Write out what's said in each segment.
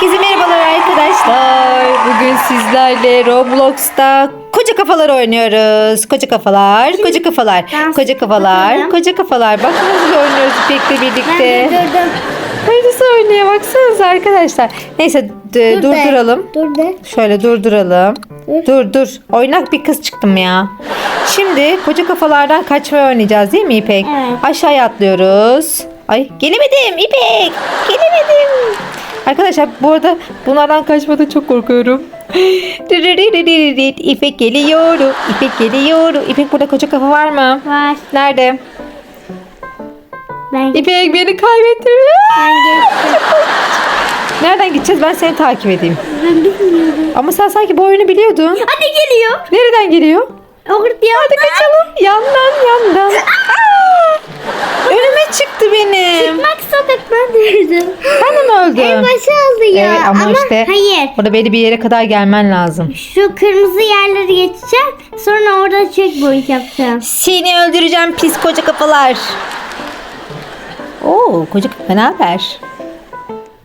Herkese merhabalar arkadaşlar. Bugün sizlerle Roblox'ta koca kafalar oynuyoruz. Koca kafalar, koca kafalar, koca kafalar, koca kafalar. Bak nasıl oynuyoruz İpek'le birlikte. Hayırlısı oynuyor baksanıza arkadaşlar. Neyse Dur durduralım. Dur de. Şöyle durduralım. Dur. Dur dur. Oynak bir kız çıktım ya. Şimdi koca kafalardan kaçmayı oynayacağız değil mi İpek? Evet. Aşağıya atlıyoruz. Ay gelemedim İpek. Gelemedim. Arkadaşlar bu arada bunlardan kaçmada çok korkuyorum. İpek geliyor. İpek geliyor. İpek burada koca kafa var mı? Var. Nerede? Ben, İpek beni ben geçtim. Nereden gideceğiz? Ben seni takip edeyim. Ben bilmiyorum. Ama sen sanki bu oyunu biliyordun. Hadi geliyor. Nereden geliyor? Orada Hadi kaçalım. Yandan yandan. Önüme çıktı benim. Çıkmak istedik ben durdum. Ben mi öldüm? En başa aldı ya. Evet ama, işte hayır. orada belli bir yere kadar gelmen lazım. Şu kırmızı yerleri geçeceğim. Sonra orada checkpoint yapacağım. Seni öldüreceğim pis koca kafalar. Oo koca kafa ne haber?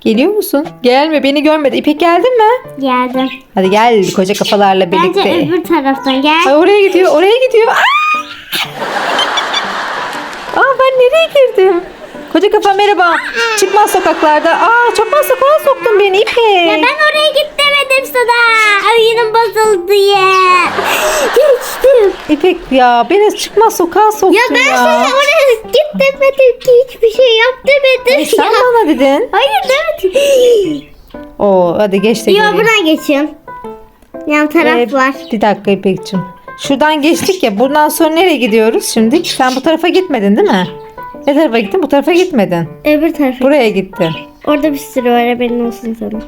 Geliyor musun? Gelme beni görmedi. İpek geldin mi? Geldim. Hadi gel koca kafalarla Bence birlikte. öbür taraftan gel. Ay oraya gidiyor, oraya gidiyor. Aa! Nereye girdim? Koca kafa merhaba. Çıkmaz sokaklarda. Aa çok fazla sokağa soktun beni İpek. Ya ben oraya git demedim sana. Oyunum bozuldu ya. Geçtim. İpek ya beni çıkmaz sokağa soktun Ya ya. ben sana oraya git demedim ki hiçbir şey yap demedim Ay, sen ya. bana dedin. Hayır demedim. Oo hadi geç de Yo geleyim. buradan geçiyorum. Yan taraf Ee, var. Bir dakika İpek'cim. Şuradan geçtik ya. Buradan sonra nereye gidiyoruz şimdi? Sen bu tarafa gitmedin değil mi? Ne tarafa gittin? Bu tarafa gitmedin. Öbür tarafa. Buraya gittin. Orada bir sürü var haberin olsun sana.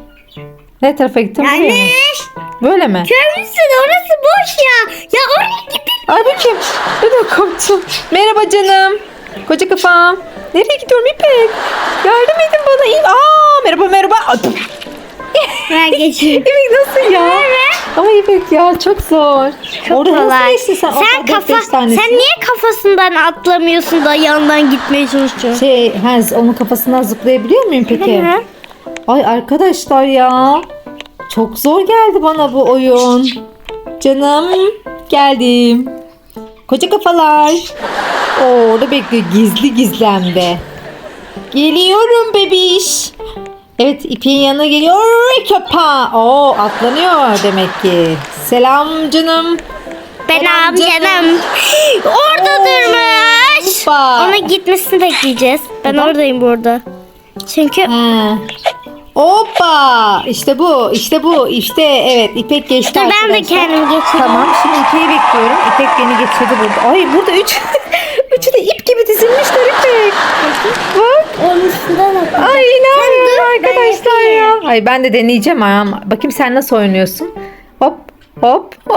Ne tarafa gittin? Buraya Anne. mı? Böyle mi? Kör müsün? Orası boş ya. Ya oraya gidin. Ay bu kim? Ödüm koptu. Merhaba canım. Koca kafam. Nereye gidiyorum İpek? Yardım edin bana. İyi. Aa, merhaba merhaba. Ay, püf. Ben geçeyim. İpek nasıl ya? Ama İpek ya çok zor. Çok Orada kolay. nasıl geçtin sen? Sen kafa, sen niye kafasından atlamıyorsun da yandan gitmeye çalışıyorsun? Şey, Hans onun kafasından zıplayabiliyor muyum peki? Hı hı. Ay arkadaşlar ya. Çok zor geldi bana bu oyun. Canım geldim. Koca kafalar. Orada bekliyor gizli gizlemde. Geliyorum bebiş. Evet ipin yanına geliyor. Kapa. Oo atlanıyor demek ki. Selam canım. Ben Selam amcanım. Orada Oo, durmuş. hoppa. Ona gitmesini bekleyeceğiz. Ben Neden? oradayım burada. Çünkü Ha. Hoppa! İşte bu, işte bu, işte evet İpek geçti Dur, ben de arkadaşlar. kendimi geçireyim. Tamam şimdi İpek'i bekliyorum. İpek beni geçirdi burada. Ay burada üç, üçü de ip gibi dizilmişler İpek. Bak. onun üstünden atla. Ay inanmıyorum dur, ben arkadaşlar ya. yapayım. Ay ben de deneyeceğim ama. Bakayım sen nasıl oynuyorsun. Hop hop.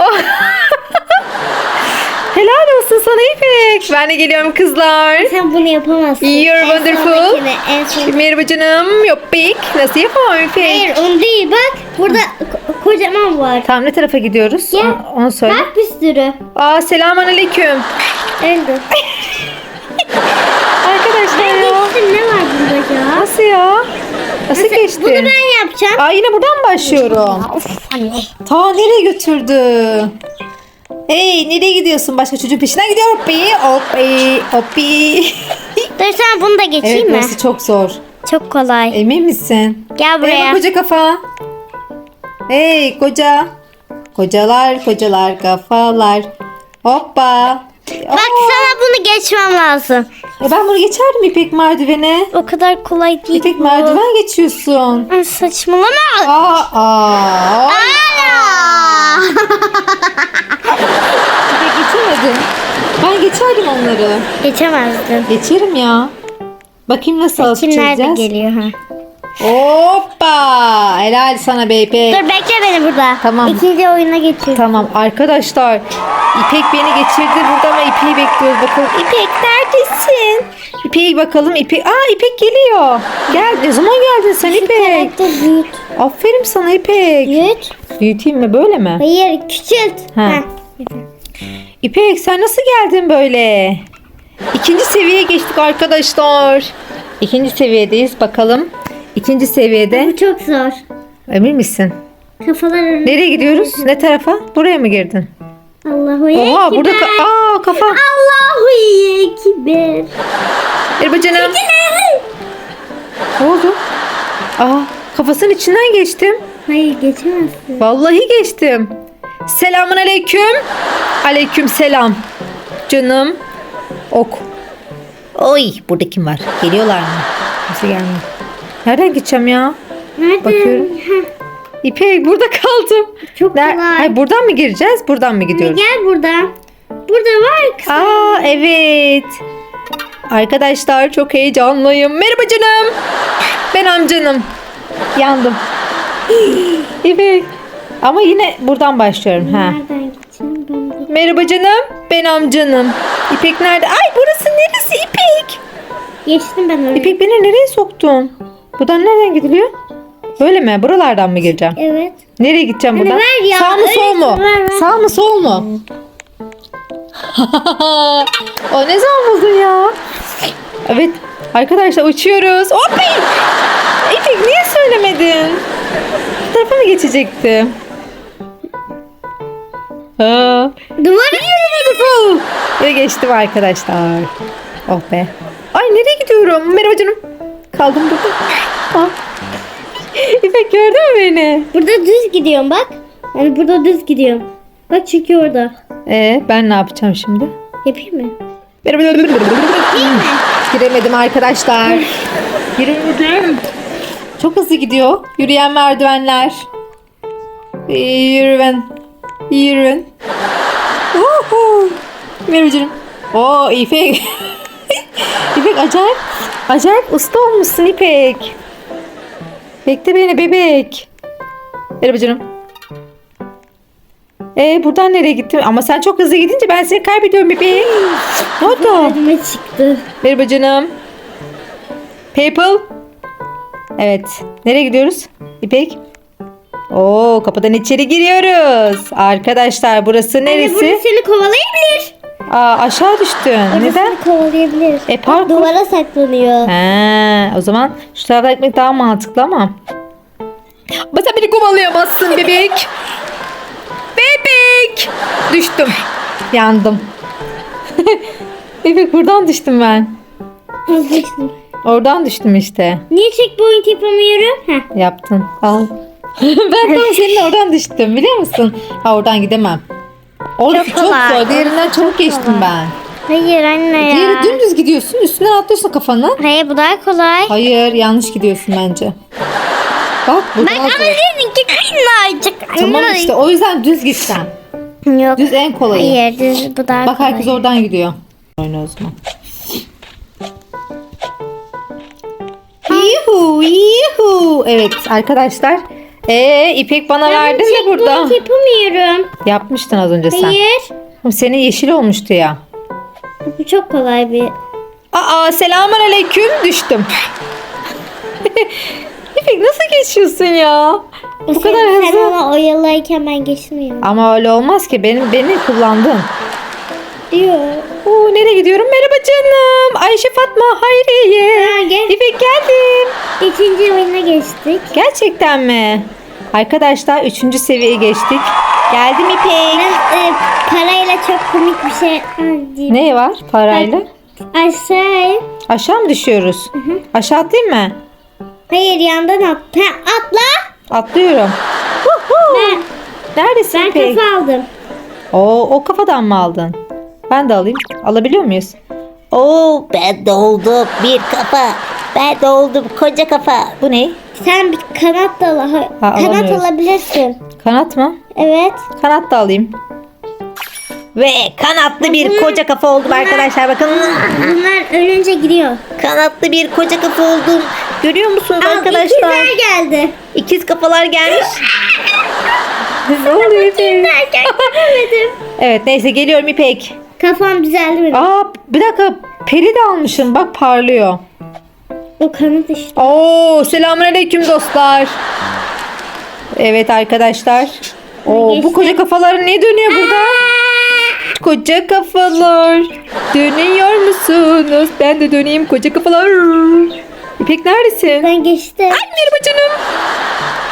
Helal olsun sana İpek. Ben de geliyorum kızlar. Sen bunu yapamazsın. You're En wonderful. En. Merhaba canım. Yoppik. Nasıl yapamam İpek? Hayır onu değil bak. Burada ko- kocaman var. Tamam ne tarafa gidiyoruz? Gel. Onu, onu söyle. Bak bir sürü. Aa selamun aleyküm. Öldü. Arkadaşlar Ben ya. geçtim ne var burada ya? Nasıl ya? Nasıl Mesela geçti? Bunu ben yapacağım. Aa yine buradan mı başlıyorum? Of anne. Ta nereye götürdü? Hey nereye gidiyorsun? Başka çocuğun peşinden gidiyor. Hoppi hoppi hoppi. Dur sen bunu da geçeyim evet mi? burası çok zor. Çok kolay. Emin misin? Gel buraya. Merhaba koca kafa. Hey koca. Kocalar kocalar kafalar. Hoppa. Bak sana bunu geçmem lazım. E ben bunu geçerdim İpek merdivene. O kadar kolay değil. İpek bu. merdiven geçiyorsun. Ay, Saçmalama. Aa, aa. Ana! İpek geçemedin. Ben geçerdim onları. Geçemezdim. Geçerim ya. Bakayım nasıl Kim nerede atacağız. geliyor ha? Hoppa. Helal sana İpek. Dur bekle beni burada. Tamam. İkinci oyuna geçiyorum. Tamam arkadaşlar. İpek beni geçirdi burada ama İpek'i bekliyoruz bakalım. İpek neredesin? İpek'e bakalım. İpek. Aa İpek geliyor. Gel. Ne zaman geldin sen İpek? Büyüt. Aferin sana İpek. Büyüt. Büyüteyim mi böyle mi? Hayır küçült. Ha. Ha. İpek sen nasıl geldin böyle? İkinci seviyeye geçtik arkadaşlar. İkinci seviyedeyiz bakalım. İkinci seviyede Bu çok zor. Emin misin? Kafalar önüne. Nereye gidiyoruz? Ne tarafa? Buraya mı girdin? Allahu Oha Ekber. burada ka- Aa kafa. Allahu Ekber. Merhaba canım. Ne oldu? Aa kafasının içinden geçtim. Hayır geçemezsin. Vallahi geçtim. Selamun aleyküm. Aleyküm selam. Canım. Ok. Oy burada kim var? Geliyorlar mı? Nasıl gelmiyor? Nereden gideceğim ya? Nerede? Bakıyorum. İpek burada kaldım. çok Ner- kolay. Hayır, buradan mı gireceğiz? Buradan mı gidiyoruz? Gel buradan. Burada var kız. Aa evet. Arkadaşlar çok heyecanlıyım. Merhaba canım. Ben amcanım. Yandım. İpek. Ama yine buradan başlıyorum. Ha. Nereden gideceğim ben de. Merhaba canım. Ben amcanım. İpek nerede? Ay burası neresi İpek? Geçtim ben oraya. İpek beni nereye soktun? Buradan nereden gidiliyor? Böyle mi? Buralardan mı gireceğim? Evet. Nereye gideceğim Hani buradan? ver ya, Sağ mı sol mu? ver, ver. Sağ mı sol mu? o ne zaman buldun ya? Evet arkadaşlar uçuyoruz. Hoppi! İpek niye söylemedin? Bu tarafa mı geçecektim? Ha. Duvar Beautiful. Ve geçtim arkadaşlar. Oh be. Ay nereye gidiyorum? Merhaba canım. Kaldım burada. İpek gördün mü beni? Burada düz gidiyorum bak. Yani burada düz gidiyorum. Bak çünkü orada. Ee, ben ne yapacağım şimdi? Yapayım mı? Giremedim arkadaşlar. Giremedim. Çok hızlı gidiyor. Yürüyen merdivenler. Ee, Yürüyen. Yürüyen. Uhu. Merhaba. Oo İpek. İpek acayip. Acayip usta olmuşsun İpek. Bekle beni bebek. Merhaba canım. Ee, buradan nereye gittim? Ama sen çok hızlı gidince ben seni kaybediyorum bebeğim. Ne oldu? Önüme çıktı. Merhaba canım. People. Evet. Nereye gidiyoruz? İpek. Oo, kapıdan içeri giriyoruz. Arkadaşlar burası Anne neresi? burada seni kovalayabilir. Aa, aşağı düştün. Neden? kovalayabilir. E, parkur. Duvara saklanıyor. He, o zaman şu tarafa gitmek daha mantıklı ama. Ama sen beni kovalayamazsın bebek. bebek. Düştüm. Yandım. bebek buradan düştüm ben. Oradan düştüm işte. Niye checkpoint yapamıyorum? Heh. Yaptın. Al. ben tam senin oradan düştüm biliyor musun? Ha oradan gidemem. Orası Çok çok, kolay. zor. Diğerinden çabuk geçtim ben. Hayır anne ya. Diğeri dümdüz gidiyorsun. Üstünden atlıyorsun kafanı. Hayır bu daha kolay. Hayır yanlış gidiyorsun bence. Bak bu Bak daha ama zor. seninki minnacık. Tamam işte o yüzden düz git sen. Yok. Düz en kolayı. Hayır düz bu daha Bak kolay. herkes oradan gidiyor. Oyna o zaman. Yuhu yuhu. Evet arkadaşlar. Ee İpek bana Ben verdin de burada. checkpoint yapamıyorum. Yapmıştın az önce sen. Hayır. Senin yeşil olmuştu ya. Bu çok kolay bir. Aa selamun aleyküm düştüm. İpek nasıl geçiyorsun ya? Bu Sen- kadar Sen hızlı. ona oyalayken ben geçmiyorum. Ama öyle olmaz ki. Benim beni kullandın. Diyor. Oo, nereye gidiyorum? Merhaba canım. Ayşe Fatma Hayriye. Ha, gel. İpek geldim. İkinci oyuna geçtik. Gerçekten mi? Arkadaşlar üçüncü seviyeye geçtik. Geldim İpek. Ben e, parayla çok komik bir şey. Ne var parayla? Aşağı. Aşağı mı düşüyoruz? Aşağı atlayayım mı? Hayır yandan at. Ha, atla. Atlıyorum. Ben, Neredesin ben İpek? kafa aldım. Oo, o kafadan mı aldın? Ben de alayım. Alabiliyor muyuz? Oo ben de oldum bir kafa. Ben de oldum koca kafa. Bu ne? Sen bir kanat da al. Ha, kanat alamıyoruz. alabilirsin. Kanat mı? Evet. Kanat da alayım. Ve kanatlı bir koca kafa oldum arkadaşlar bakın. Bunlar ölünce gidiyor. Kanatlı bir koca kafa oldum. Görüyor musunuz Al, arkadaşlar? ikizler geldi. İkiz kafalar gelmiş. ne oluyor İpek? Derken göremedim. Evet neyse geliyorum İpek. Kafam düzeldi benim. Aa bir dakika peri de almışım bak parlıyor. O kanat işte. Oo selamünaleyküm dostlar. Evet arkadaşlar. Oo bu koca kafalar ne dönüyor burada? Koca kafalar dönüyor musunuz? Ben de döneyim koca kafalar. İpek neredesin? Ben geçtim. Ay merhaba canım.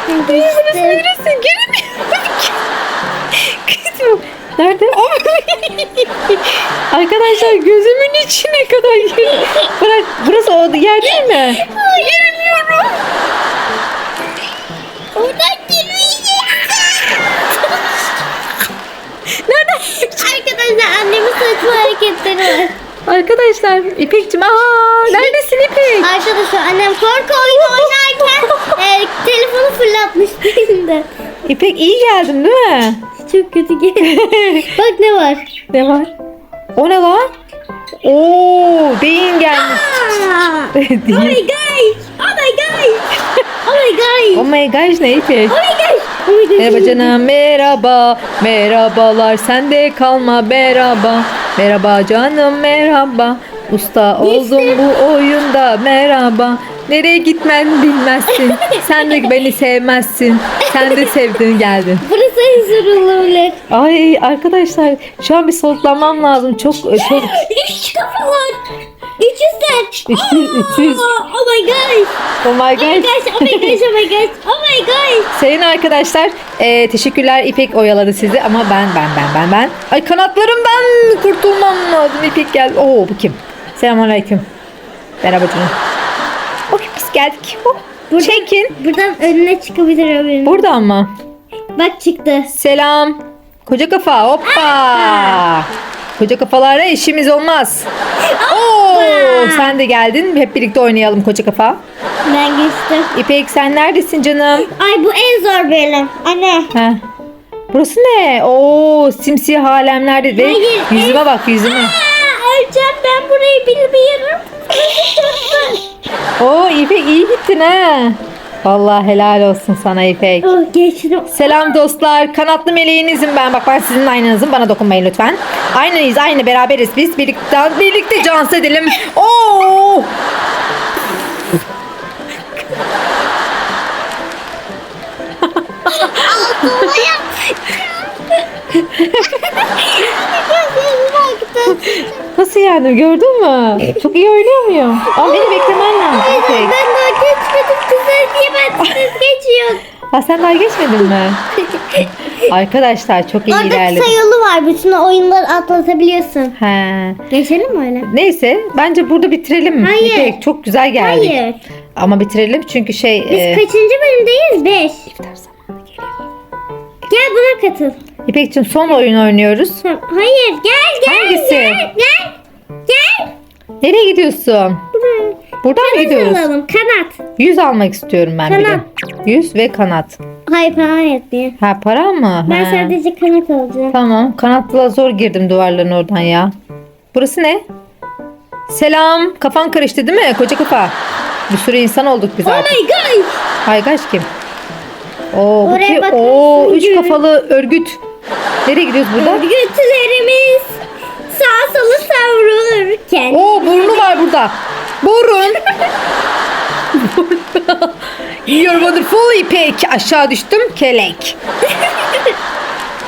Ben geçtim. Neresi? Göremiyorum. Kızım. Nerede? Arkadaşlar gözümün içine kadar gir. Bırak. Burası o yer değil mi? Göremiyorum. Oradan girmeyeceğim. Nereden? Arkadaşlar annemin saçma hareketleri var. Arkadaşlar İpek'cim. Aa, neredesin İpek? Arkadaşlar annem korku oyunu oynarken e, telefonu fırlatmıştı elimden. İpek iyi geldim değil mi? Çok kötü. Bak ne var. Ne var? O ne lan? Oo, beyin gelmiş. Aa, oh my gosh. Oh my gosh. Oh my gosh. Oh my gosh ne İpek? Oh my gosh. Oh my gosh. Merhaba canım merhaba merhabalar sende kalma merhaba merhaba canım merhaba usta oldum bu oyunda merhaba nereye gitmen bilmezsin sen de beni sevmezsin sen de sevdin geldin Burası en zor olabilir. ay arkadaşlar şu an bir soluklanmam lazım çok çok Üç kafa var. 300'den. 300 300 Oh, oh my gosh. oh my Oh my god gosh. Oh my gosh. Oh my gosh. Oh my gosh. Sayın arkadaşlar e, teşekkürler İpek oyaladı sizi ama ben ben ben ben ben. Ay kanatlarımdan kurtulmam lazım İpek gel. Oo bu kim? Selamünaleyküm. Merhaba canım. Okey biz geldik. Oh, Çekin. Buradan önüne çıkabilir haberin. Burada mı? Bak çıktı. Selam. Koca kafa hoppa. Koca kafalarla işimiz olmaz. Oo, sen de geldin. Hep birlikte oynayalım koca kafa. Ben geçtim. İpek sen neredesin canım? Ay bu en zor benim. Anne. Heh. Burası ne? Oo, simsiyah alemlerde ve Hayır, yüzüme bak yüzüme. Aa, öleceğim ben burayı bilmiyorum. Oo İpek iyi gittin ha. Vallahi helal olsun sana İpek. oh geçtim. Selam dostlar. Kanatlı meleğinizim ben. Bak ben sizin aynanızım. Bana dokunmayın lütfen. Aynıyız. Aynı beraberiz biz. Birlikte birlikte dans edelim. Oo! Nasıl yani gördün mü? Çok iyi oynuyor muyum? Ama beni beklemen lazım Ben daha geçmedim kızlar diye ben siz geçiyor. Ha sen daha geçmedin mi? Arkadaşlar çok iyi Orada kısa yolu var. Bütün oyunları atlatabiliyorsun. He. Geçelim mi öyle? Neyse bence burada bitirelim mi? Hayır. İpek çok güzel geldik. Hayır. Ama bitirelim çünkü şey... Biz e, kaçıncı bölümdeyiz? Beş. iftar zamanı geliyor. Gel buna katıl. İpek'cim son oyun oynuyoruz. Hayır gel gel Hangisi? gel gel. Gel. Nereye gidiyorsun? Buraya. Buradan mı gidiyoruz? alalım kanat. Yüz almak istiyorum ben. Kanat. Yüz ve kanat. Hayır para etmiyor. Ha para mı? Ben Ha. sadece kanat alacağım. Tamam. Kanatla zor girdim duvarların oradan ya. Burası ne? Selam. Kafan karıştı değil mi? Koca kafa. Bir sürü insan olduk biz Oh artık. my god. Haygaç kim? Oo, bu ki, oo, üç kafalı örgüt. Nereye gidiyoruz burada? Örgütlerimiz sağ sola savrulurken. Oo burnu var burada. Burun. You're wonderful İpek. Aşağı düştüm kelek.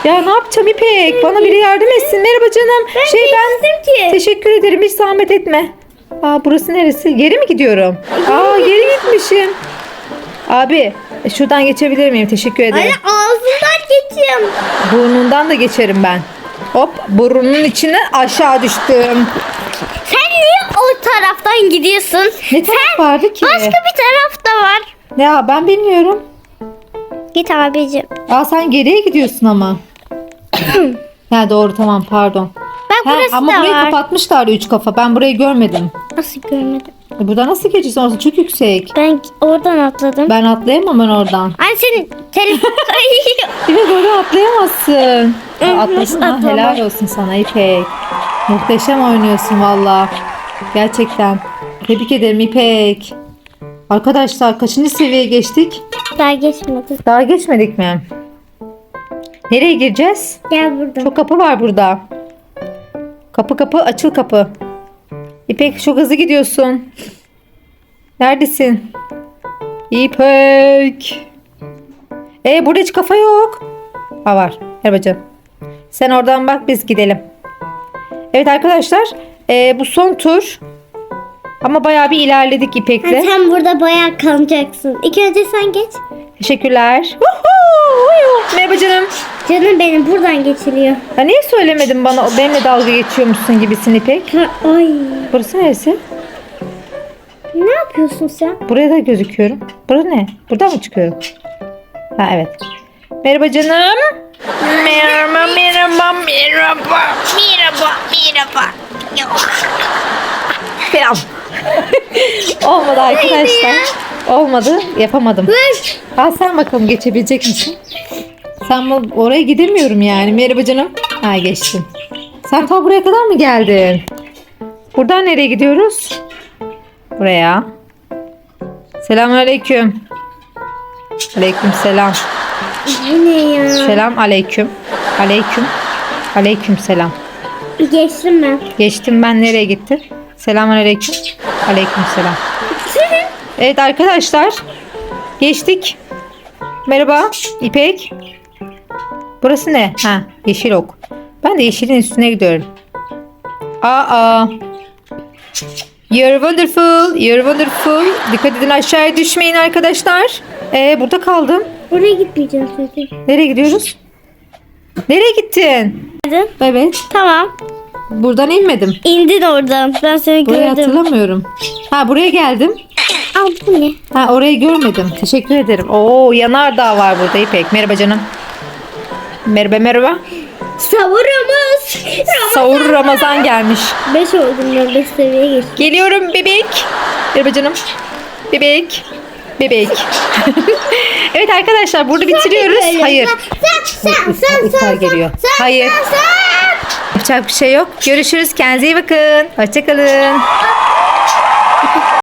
ya ne yapacağım İpek? Bana biri yardım etsin. Merhaba canım. Ben şey ben ki. teşekkür ederim. Hiç zahmet etme. Aa burası neresi? Geri mi gidiyorum? Aa geri gitmişim. Abi e, şuradan geçebilir miyim? Teşekkür ederim. Anne ağzından geçiyorum. Burnundan da geçerim ben. Hop burnunun içine aşağı düştüm. Sen taraftan gidiyorsun? Ne taraf vardı ki? Başka bir taraf da var. Ya ben bilmiyorum. Git abicim. Aa sen geriye gidiyorsun ama. ha doğru tamam pardon. Bak Ha, burası ama da burayı var. kapatmışlardı üç kafa. Ben burayı görmedim. Nasıl görmedim? E, burada nasıl geçeceğiz? Orası çok yüksek. Ben oradan atladım. Ben atlayamam ben oradan. Anne senin telefon. İpek oradan atlayamazsın. Aa, ha. atlamam? Helal olsun sana İpek. Muhteşem oynuyorsun valla. Gerçekten. Tebrik ederim İpek. Arkadaşlar kaçıncı seviyeye geçtik? Daha geçmedi. Daha geçmedik mi? Nereye gireceğiz? Gel buradan. Çok kapı var burada. Kapı kapı açıl kapı. İpek çok hızlı gidiyorsun. Neredesin? İpek. E burada hiç kafa yok. Ha var. Ver bacım. Sen oradan bak biz gidelim. Evet arkadaşlar. E, bu son tur. Ama bayağı bir ilerledik İpek'le. Sen burada bayağı kalacaksın. İlk önce sen geç. Teşekkürler. Merhaba canım. Canım benim buradan geçiliyor. Ya niye söylemedin bana benimle dalga geçiyormuşsun gibisin İpek? Ha, ay. Burası neresi? Ne yapıyorsun sen? Buraya da gözüküyorum. Burası ne? Buradan mı çıkıyorum? Ha evet. Merhaba canım. Merhaba, merhaba, merhaba. Merhaba merhaba. Selam. Olmadı arkadaşlar. Olmadı. Yapamadım. Al sen bakalım geçebilecek misin? Sen bu oraya gidemiyorum yani. Merhaba canım. Ha geçtin. Sen ta buraya kadar mı geldin? Buradan nereye gidiyoruz? Buraya. Selamünaleyküm. Aleyküm selam. Ne ya? Selam aleyküm. Aleyküm. Aleyküm selam. Geçtim ben. Geçtim ben nereye gittim? Selamünaleyküm. Aleyküm selam. Evet arkadaşlar. Geçtik. Merhaba İpek. Burası ne? Ha yeşil ok. Ben de yeşilin üstüne gidiyorum. Aa. You're wonderful. You're wonderful. Dikkat edin aşağıya düşmeyin arkadaşlar. Ee, burada kaldım. Oraya gitmeyeceğim zaten. Nereye gidiyoruz? Nereye gittin? Evet. Tamam. Buradan inmedim. İndin oradan. Ben seni Burayı gördüm. hatırlamıyorum. Ha buraya geldim. Al bu ne? Ha orayı görmedim. Teşekkür ederim. Oo yanardağ var burada İpek. Merhaba canım. Merhaba merhaba. Savurumuz. Savur Ramazan gelmiş. 5 oldum ben 5 seviyeye geçtim. Geliyorum bebek. Merhaba canım. Bebek. Bebek. evet arkadaşlar burada bitiriyoruz. Hayır. Sen sen geliyor. Hayır. Yapacak bir şey yok. Görüşürüz. Kendinize iyi bakın. Hoşçakalın.